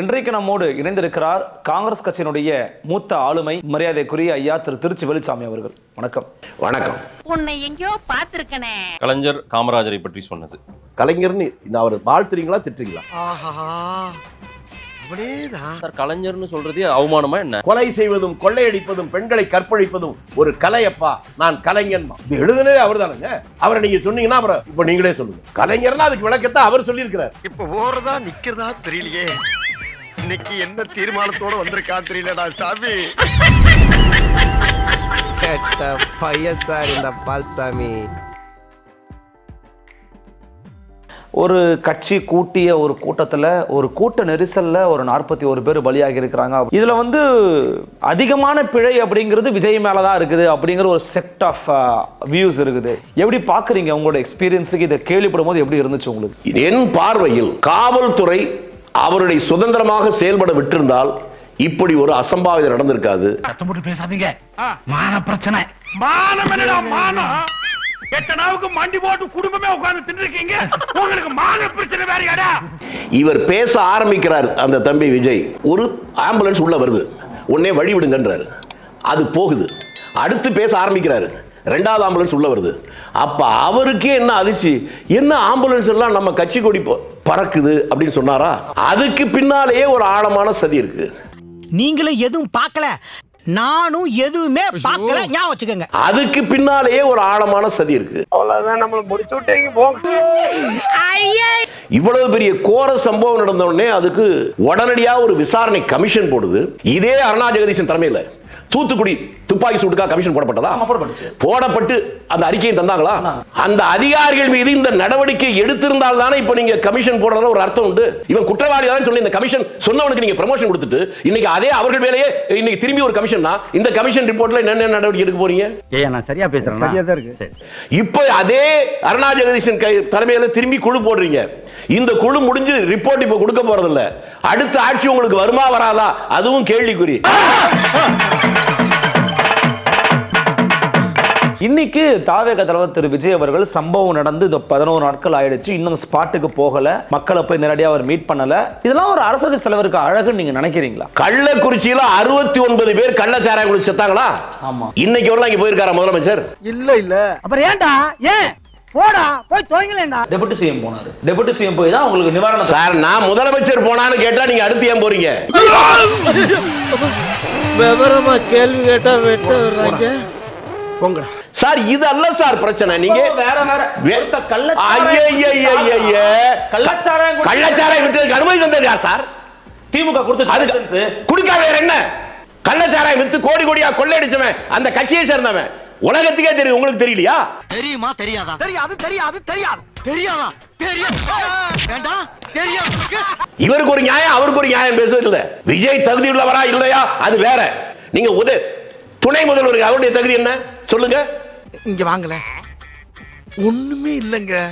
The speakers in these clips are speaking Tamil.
இன்றைக்கு நம்மோடு இணைந்திருக்கிறார் காங்கிரஸ் கட்சியினுடைய மூத்த ஆளுமை மரியாதைக்குரிய ஐயா திரு திருச்சி வெளிச்சாமி அவர்கள். வணக்கம். வணக்கம். உன்னை எங்கேயோ பாத்திருக்கனே கலைஞர் காமராஜரை பற்றி சொன்னது. கலைஞர்னு நான் அவர் வாழ்த்துறீங்களா திட்டுறீங்களா? சார் கலைஞர்னு சொல்றதே அவமானமா என்ன? கொலை செய்வதும் கொள்ளையடிப்பதும் பெண்களை கற்பழிப்பதும் ஒரு கலையப்பா. நான் கலைஞன். இது எழுதுனதே அவர் தானுங்க அவரை நீங்க சொன்னீங்கன்னா அப்புறம் இப்ப நீங்களே சொல்லுங்க. கலைஞர்னா அதுக்கு விளக்கத்தை அவர் சொல்லியிருக்கிறார். இப்ப ஓடுறதா நிக்கிறதா தெரியலையே. இன்னைக்கு என்ன தீர்மானத்தோட வந்திருக்கா தெரியலடா சாமி. கெட்ட பையன் சார் இந்த பால்சாமி. ஒரு கட்சி கூட்டிய ஒரு கூட்டத்தில் ஒரு கூட்ட நெரிசல்ல ஒரு நாற்பத்தி ஒரு பேர் பலியாகி இருக்கிறாங்க. இதுல வந்து அதிகமான பிழை அப்படிங்கிறது விஜய் மேல தான் இருக்குது அப்படிங்கிற ஒரு செட் ஆஃப் வியூஸ் இருக்குது. எப்படி பாக்குறீங்க உங்களோட எக்ஸ்பீரியன்ஸுக்கு இதை கேள்விப்படும் போது எப்படி இருந்துச்சு உங்களுக்கு? என் பார்வையில் காவல்துறை அவருடைய சுதந்திரமாக செயல்பட விட்டிருந்தால் இப்படி ஒரு அசம்பாவிதம் நடந்திருக்காது. சத்தம் போட்டு பேசாதீங்க. மான பிரச்சனை. மானம் என்னடா மானம்? எட்டனாவுக்கு மண்டி போட்டு குடும்பமே உட்கார்ந்து தின்னுருக்கீங்க? உங்களுக்கு மான பிரச்சனை வேறையாடா? இவர் பேச ஆரம்பிக்கிறார் அந்த தம்பி விஜய். ஒரு ஆம்புலன்ஸ் உள்ள வருது. உடனே வழி விடுங்கன்றாரு. அது போகுது. அடுத்து பேச ஆரம்பிக்கிறாரு. ரெண்டாவது ஆம்புலன்ஸ் உள்ள வருது. அப்ப அவருக்கே என்ன அதிர்ச்சி? என்ன ஆம்புலன்ஸ் எல்லாம் நம்ம கட்சி கொடி பறக்குது அப்படின்னு சொன்னாரா? அதுக்கு பின்னாலேயே ஒரு ஆழமான சதி இருக்கு. நீங்களும் எதுவும் பார்க்கல. நானும் எதுவுமே பார்க்கல. ஞாபகம் வச்சுக்கோங்க. அதுக்கு பின்னாலேயே ஒரு ஆழமான சதி இருக்கு. அவ்வளவுதான் நம்மள முடிச்சு விட்டீங்க இவ்வளவு பெரிய கோர சம்பவம் நடந்த உடனே அதுக்கு உடனடியா ஒரு விசாரணை கமிஷன் போடுது. இதே அருணா ஜெகதீசன் தலைமையில. தூத்துக்குடி துப்பாக்கி சூட்டுக்கா கமிஷன் போடப்பட்டதா? ஆமா, போடப்பட்டுச்சு. போடப்பட்டு அந்த அறிக்கையை தந்தாங்களா? அந்த அதிகாரிகள் மீது இந்த நடவடிக்கை எடுத்திருந்தால் தானே இப்ப நீங்க கமிஷன் போடுறதுல ஒரு அர்த்தம் உண்டு? இவன் குற்றவாளி தான் சொல்லி இந்த கமிஷன் சொன்னவனுக்கு நீங்க ப்ரமோஷன் கொடுத்துட்டு இன்னைக்கு அதே அவர்கள் மேலேயே இன்னைக்கு திரும்பி ஒரு கமிஷன்னா இந்த கமிஷன் ரிப்போர்ட்ல என்னென்ன நடவடிக்கை எடுக்க போறீங்க? ஏய் நான் சரியா பேசுறேன்? சரியா தான் இருக்கு. இப்போ அதே அருணா ஜெகதீசன் கை தலைமையில திரும்பி குழு போடுறீங்க. இந்த குழு முடிஞ்சு ரிப்போர்ட் இப்போ கொடுக்க போறதில்ல. அடுத்த ஆட்சி உங்களுக்கு வருமா வராதா? அதுவும் கேள்விக்குறி. இன்னைக்கு தாவேக தலைவர் திரு விஜய் அவர்கள் சம்பவம் நடந்து இந்த பதினோரு நாட்கள் ஆயிடுச்சு. இன்னும் ஸ்பாட்டுக்கு போகல. மக்களை போய் நேரடியாக அவர் மீட் பண்ணல. இதெல்லாம் ஒரு அரசு கட்சி தலைவருக்கு அழகுன்னு நீங்க நினைக்கிறீங்களா? கள்ளக்குறிச்சியில அறுபத்தி ஒன்பது பேர் கள்ளச்சாராயம் குடிச்சு செத்தாங்களா? ஆமா. இன்னைக்கு வரலாம் இங்க போயிருக்காரா முதலமைச்சர்? இல்ல இல்ல. அப்புறம் ஏன்டா? ஏன்? போடா. போய் துவங்கலேண்டா டெபுட்டி சிஎம் போனாரு. டெபுட்டி சிஎம் போய் தான் உங்களுக்கு நிவாரணம் சார் நான் முதலமைச்சர் போனான்னு கேட்டா நீங்க அடுத்து ஏன் போறீங்க? விவரமா கேள்வி கேட்டா வெட்ட வர்றாங்க போங்கடா. சார் இது அல்ல சார் பிரச்சனை. நீங்க கள்ளச்சாராயம் விட்டதுக்கு அனுமதி தந்தது யார் சார்? திமுக கொடுத்த. குடிக்காத வேற என்ன? கள்ளச்சாராயம் வித்து கோடி கோடியா கொள்ளையடிச்சவன் அந்த கட்சியை சேர்ந்தவன். உலகத்துக்கே தெரியும் உங்களுக்கு தெரியலையா? தெரியுமா தெரியாதா? தெரியாது தெரியாது தெரியாது. தெரியாதா? தெரியும். வேண்டாம் தெரியும். இவருக்கு ஒரு நியாயம் அவருக்கு ஒரு நியாயம் பேசுவது இல்ல. விஜய் தகுதி உள்ளவரா இல்லையா? அது வேற. நீங்க உத துணை முதல்வருக்கு அவருடைய தகுதி என்ன? சொல்லுங்க. இங்க வாங்கல ஒண்ணுமே இல்லங்க.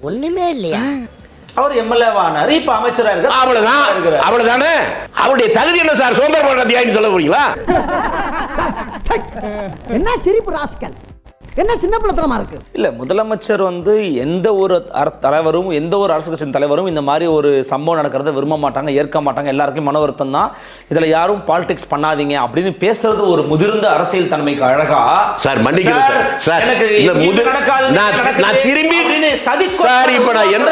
ஒண்ணுமே இல்லையா? அவர் எம்எல்ஏ ஆனாரு இப்ப அமைச்சரா இருக்காரு அவ்வளவுதான். அவ்வளவுதானே? அவருடைய தகுதி என்ன சார்? சோம்பேறித்தன அத்தியாயம் சொல்ல போறீங்களா என்ன சிரிப்பு ராஸ்கல்? என்ன சின்ன பிள்ளைத்தனமா இருக்கு? இல்ல முதலமைச்சர் வந்து எந்த ஒரு தலைவரும் எந்த ஒரு அரசு கட்சியின் தலைவரும் இந்த மாதிரி ஒரு சம்பவம் நடக்கிறத விரும்ப மாட்டாங்க ஏற்க மாட்டாங்க எல்லாருக்கும் மன வருத்தம் தான். இதுல யாரும் பாலிடிக்ஸ் பண்ணாதீங்க அப்படின்னு பேசுறது ஒரு முதிர்ந்த அரசியல் தன்மைக்கு அழகா. சார் மன்னிக்கணும் சார் நான் திரும்பி சதிக்கு சார் இப்ப நான் என்ன.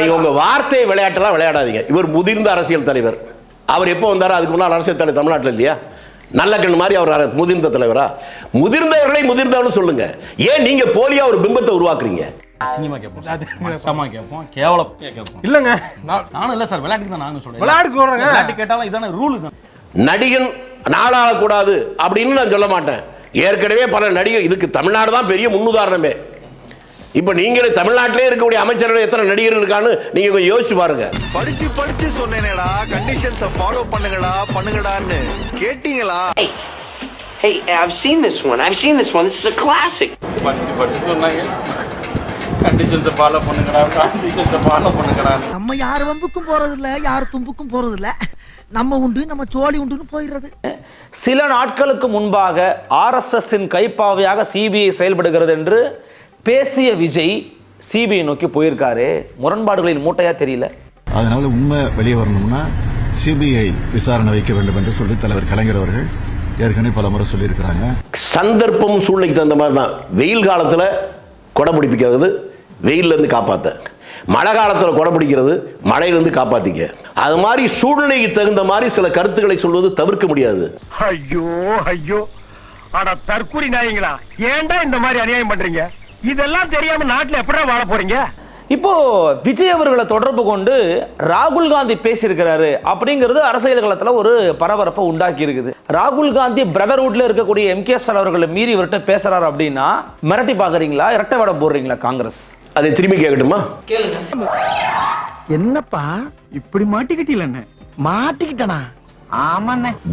நீங்க உங்க வார்த்தை விளையாட்டெல்லாம் விளையாடாதீங்க. இவர் முதிர்ந்த அரசியல் தலைவர். அவர் எப்போ வந்தாரோ அதுக்கு முன்னால் அரசியல் தலைவர் தமிழ்நாட்டில் இல்லையா? நல்ல கண்ணு மாதிரி அவர் அர- முதிர்ந்த தலைவரா? முதிர்ந்தவர்களை முதிர்ந்தவர்னு சொல்லுங்க. ஏன் நீங்க போலியா ஒரு பிம்பத்தை உருவாக்குறீங்க? சினிமா கேட்போம் மட்டமா கேட்போம் கேவலம் கேட்போம் இல்லங்க. நானும் இல்ல சார் விளையாட்டுக்கு தான் நானும் சொல்றேன். விளையாட்டுக்கு சொல்றேங்க. விளையாட்டு கேட்டாலும் இதான ரூல் தான். நடிகன் நாளாகக்கூடாது அப்படின்னு நான் சொல்ல மாட்டேன். ஏற்கனவே பல நடிகர் இதுக்கு தமிழ்நாடு தான் பெரிய முன்னுதாரணமே. இப்ப நீங்களே தமிழ்நாட்டிலே இருக்கக்கூடிய அமைச்சர்கள் எத்தனை நடிகர் இருக்கான்னு நீங்க கொஞ்சம் யோசிச்சு பாருங்க. படிச்சு படிச்சு சொன்னேனேடா. கண்டிஷன்ஸ ஃபாலோ பண்ணுங்கடா பண்ணுங்கடான்னு கேட்டீங்களா? Hey, I've seen this one. I've seen this one. This is a classic. படிச்சு படிச்சு சொன்னாங்க. கண்டிஷன்ஸை ஃபாலோ பண்ணுங்கடா கண்டிஷன்ஸை ஃபாலோ பண்ணுங்கடா. நம்ம யார் வம்புக்கும் போறது இல்ல யார் தும்புக்கும் போறது இல்ல நம்ம உண்டு நம்ம சோழி உண்டுன்னு போயிடுறது. சில நாட்களுக்கு முன்பாக ஆர்எஸ்எஸ்ஸின் கைப்பாவையாக சிபிஐ செயல்படுகிறது என்று பேசிய விஜய் சிபிஐ நோக்கி போயிருக்காரு. முரண்பாடுகளின் மூட்டையா தெரியல. அதனால உண்மை வெளியே வரணும்னா சிபிஐ விசாரணை வைக்க வேண்டும் என்று சொல்லி தலைவர் கலைஞர் அவர்கள் ஏற்கனவே பல முறை சொல்லியிருக்கிறாங்க. சந்தர்ப்பம் சூழ்நிலைக்கு தகுந்த மாதிரி தான் வெயில் காலத்தில் கொடை பிடிப்பிக்கிறது வெயில்ல இருந்து காப்பாற்ற மழை காலத்தில் கொடை பிடிக்கிறது மழையிலிருந்து காப்பாத்திக்க. அது மாதிரி சூழ்நிலைக்கு தகுந்த மாதிரி சில கருத்துக்களை சொல்வது தவிர்க்க முடியாது. ஐயோ ஐயோ. அட தற்கூரி நாயங்களா. ஏன்டா இந்த மாதிரி அநியாயம் பண்றீங்க? இதெல்லாம் தெரியாம நாட்டுல எப்படா வாழ போறீங்க? இப்போ விஜய் அவர்களை தொடர்பு கொண்டு ராகுல் காந்தி பேசியிருக்கிறாரு அப்படிங்கிறது அரசியல் களத்தில் ஒரு பரபரப்பை உண்டாக்கி இருக்குது. ராகுல் காந்தி பிரதர்வுட்ல இருக்கக்கூடிய எம் கே அவர்களை மீறி இவர்கிட்ட பேசுறாரு அப்படின்னா மிரட்டி பாக்குறீங்களா இரட்டை வடை போடுறீங்களா காங்கிரஸ்? அதை திரும்பி கேட்கட்டுமா? என்னப்பா இப்படி மாட்டிக்கிட்டீங்களே மாட்டிக்கிட்டனா?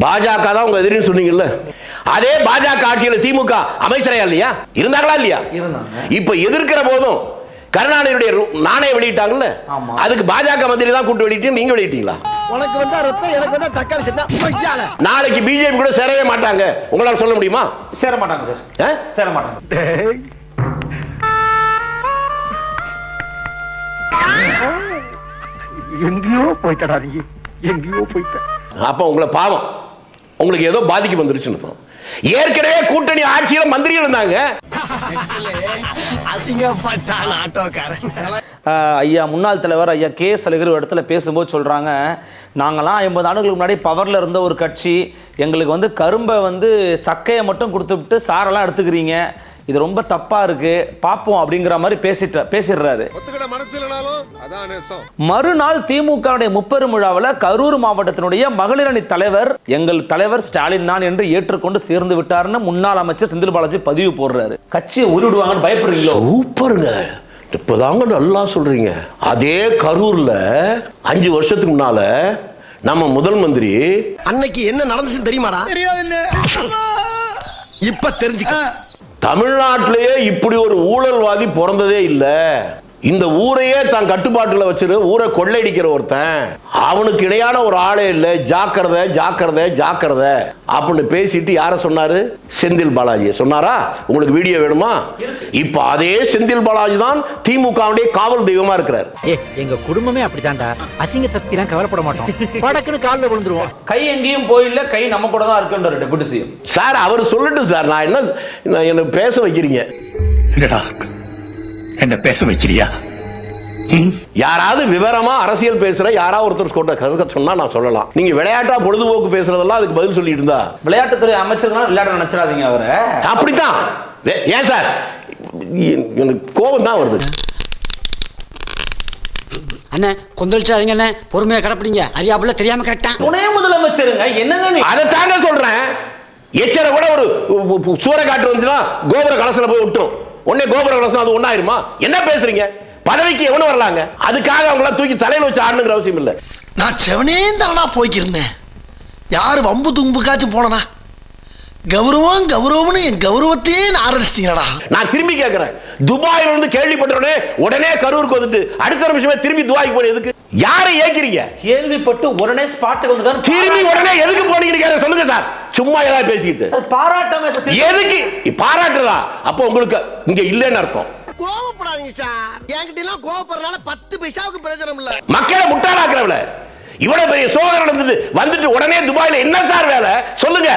பாஜக தான் உங்க எதிரின்னு சொன்னீங்கல்ல? அதே பாஜக ஆட்சியில திமுக அமைச்சரையா இல்லையா? இருந்தாங்களா இல்லையா? இருந்தாங்க. இப்ப எதிர்க்கிற போதும் கருணாநிதியுடைய ரு- நாணயம் வெளியிட்டாங்கல்ல. அதுக்கு பாஜக மந்திரி தான் கூட்டு வெளியிட்டு நீங்க வெளியிட்டீங்களா? உனக்கு வந்தா ரத்தம் எனக்கு வந்தா தக்காளி பொய்யால நாளைக்கு பிஜேபி கூட சேரவே மாட்டாங்க. உங்களால சொல்ல முடியுமா? சேர மாட்டாங்க சார்? சேர மாட்டாங்க. எங்கேயோ நீ எங்கேயோ போயிட்ட அப்ப உங்களை பாவம். உங்களுக்கு ஏதோ பாதிக்கு வந்துருச்சுன்னு. ஏற்கனவே கூட்டணி ஆட்சியில மந்திரி இருந்தாங்க. அசிங்கப்பட்டான் ஆட்டோக்காரன். ஆஹ் ஐயா முன்னாள் தலைவர் ஐயா கே. சலுகர் ஒரு இடத்துல பேசும்போது சொல்கிறாங்க நாங்களாம் ஐம்பது ஆண்டுகளுக்கு முன்னாடி பவரில் இருந்த ஒரு கட்சி. எங்களுக்கு வந்து கரும்பை வந்து சக்கையை மட்டும் கொடுத்துவிட்டு சாரெல்லாம் எடுத்துக்கிறீங்க. இது ரொம்ப தப்பாக இருக்குது பார்ப்போம் அப்படிங்கிற மாதிரி பேசிட்ட பேசிடுறாரு. மனசு மறுநாள் திமுகவுடைய முப்பெரும் விழாவில் கரூர் மாவட்டத்தினுடைய மகளிர் அணி தலைவர் எங்கள் தலைவர் ஸ்டாலின் தான் என்று ஏற்றுக்கொண்டு சேர்ந்து விட்டார்னு முன்னாள் அமைச்சர் செந்தில் பாலாஜி பதிவு போடுறாரு. கட்சியை உருவிடுவாங்கன்னு பயப்படுறீங்களோ? சூப்பருங்க. இப்பதாங்க நல்லா சொல்றீங்க. அதே கரூர்ல அஞ்சு வருஷத்துக்கு முன்னால நம்ம முதல் மந்திரி அன்னைக்கு என்ன நடந்துச்சுன்னு தெரியுமாடா? தெரியாது இப்ப தெரிஞ்சுக்க. தமிழ்நாட்டிலேயே இப்படி ஒரு ஊழல்வாதி பிறந்ததே இல்ல. இந்த ஊரையே தான் கட்டுப்பாட்டுல வச்சிரு ஊரை கொள்ளையடிக்கிற ஒருத்தன் அவனுக்கு இணையான ஒரு ஆளே இல்ல. ஜாக்கிரதை ஜாக்கிரதை ஜாக்கிரதை அப்படின்னு பேசிட்டு யார சொன்னாரு? செந்தில் பாலாஜி சொன்னாரா? உங்களுக்கு வீடியோ வேணுமா? இப்ப அதே செந்தில் பாலாஜி தான் திமுகவுடைய காவல் தெய்வமா இருக்கிறார். ஏ எங்க குடும்பமே அப்படித்தான்டா. அசிங்க தத்திலாம் கவலைப்பட மாட்டோம். படக்குன்னு காலில் விழுந்துருவோம். கை எங்கேயும் போயில்ல கை நம்ம கூட தான் இருக்குன்ற சார் அவர் சொல்லட்டும் சார். நான் என்ன என்ன பேச வைக்கிறீங்க? என்னடா என்ன பேச வைக்கிறியா? யாராவது விவரமா அரசியல் பேசுற யாராவது ஒருத்தர் கொண்ட கருக்க சொன்னா நான் சொல்லலாம். நீங்க விளையாட்டா பொழுதுபோக்கு பேசுறதெல்லாம் அதுக்கு பதில் சொல்லிட்டு இருந்தா. விளையாட்டுத்துறை அமைச்சர்கள் விளையாட நினைச்சிடாதீங்க அவரை. அப்படித்தான். வே- ஏன் சார்? எனக்கு கோபம் தான் வருது. அண்ணே கொந்தளிச்சாதீங்க அண்ணே. பொறுமையா கடப்பிடிங்க. அறியாப்புல தெரியாம கரெக்டா? துணை முதலமைச்சருங்க என்னங்க அதை தாங்க சொல்றேன். எச்சரை கூட ஒரு சூறை காற்று வந்துச்சுன்னா கோபுர கலசல போய் விட்டுரும். உடனே கோபுர கலசம் அது ஒன்னாயிருமா என்ன பேசுறீங்க? பதவிக்கு எவனும் வரலாங்க? அதுக்காக அவங்கள தூக்கி தலையில வச்சு ஆடணுங்கிற அவசியம் இல்லை. நான் செவனே தானா போய்க்கிருந்தேன். யாரு வம்பு தும்புக்காச்சும் போனனா? கௌரவம் கௌரவம்னு என் கௌரவத்தையே ஆரம்பிச்சிட்டீங்களா நான் திரும்பி கேட்கிறேன் துபாயில இருந்து கேள்விப்பட்டோடனே உடனே கரூருக்கு வந்துட்டு அடுத்த நிமிஷமே திரும்பி துபாய்க்கு போன எதுக்கு? யாரை ஏக்கிறீங்க? கேள்விப்பட்டு உடனே ஸ்பாட்டுக்கு வந்து திரும்பி உடனே எதுக்கு போனீங்கன்னு சொல்லுங்க சார். சும்மா ஏதாவது பேசிக்கிட்டு. சார் பாராட்டாம எதுக்கு? பாராட்டுறதா? அப்போ உங்களுக்கு இங்க இல்லைன்னு அர்த்தம். கோவப்படாதீங்க சார். என்கிட்ட எல்லாம் கோவப்படுறதுனால பத்து பைசாவுக்கு பிரயோஜனம் இல்ல. மக்களை முட்டாளாக்குறவள. இவ்வளவு பெரிய சோதனை நடந்தது. வந்துட்டு உடனே துபாயில என்ன சார் வேலை? சொல்லுங்க.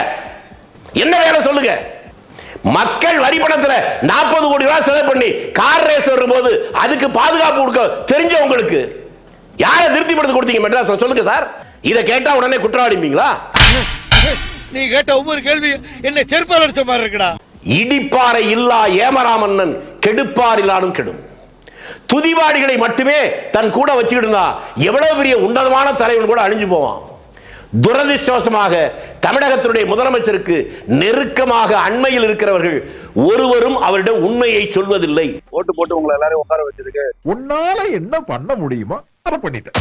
என்ன வேலை சொல்லுங்க? மக்கள் வரி பணத்துல நாற்பது கோடி ரூபாய் செலவு பண்ணி கார் ரேஸ் வரும்போது அதுக்கு பாதுகாப்பு கொடுக்க தெரிஞ்சவங்களுக்கு யாரை திருப்திப்படுத்தி கொடுத்தீங்க மெட்ராஸ் சொல்லுங்க சார். இதை கேட்டா உடனே குற்றவாளிப்பீங்களா நீ கேட்ட ஒவ்வொரு கேள்வி என்ன செருப்பால் அடிச்ச மாதிரி இருக்குடா. இடிப்பாறை இல்லா ஏமராமன்னன் கெடுப்பார் இல்லானும் கெடும். துதிவாடிகளை மட்டுமே தன் கூட வச்சுக்கிட்டு இருந்தா எவ்வளவு பெரிய உன்னதமான தலைவன் கூட அழிஞ்சு போவான். துரதிருஷ்டவசமாக தமிழகத்தினுடைய முதலமைச்சருக்கு நெருக்கமாக அண்மையில் இருக்கிறவர்கள் ஒருவரும் அவரிடம் உண்மையை சொல்வதில்லை. ஓட்டு போட்டு உங்களை எல்லாரும் உட்கார வச்சதுக்கு உன்னால என்ன பண்ண முடியுமோ அதை பண்ணிட்டேன்.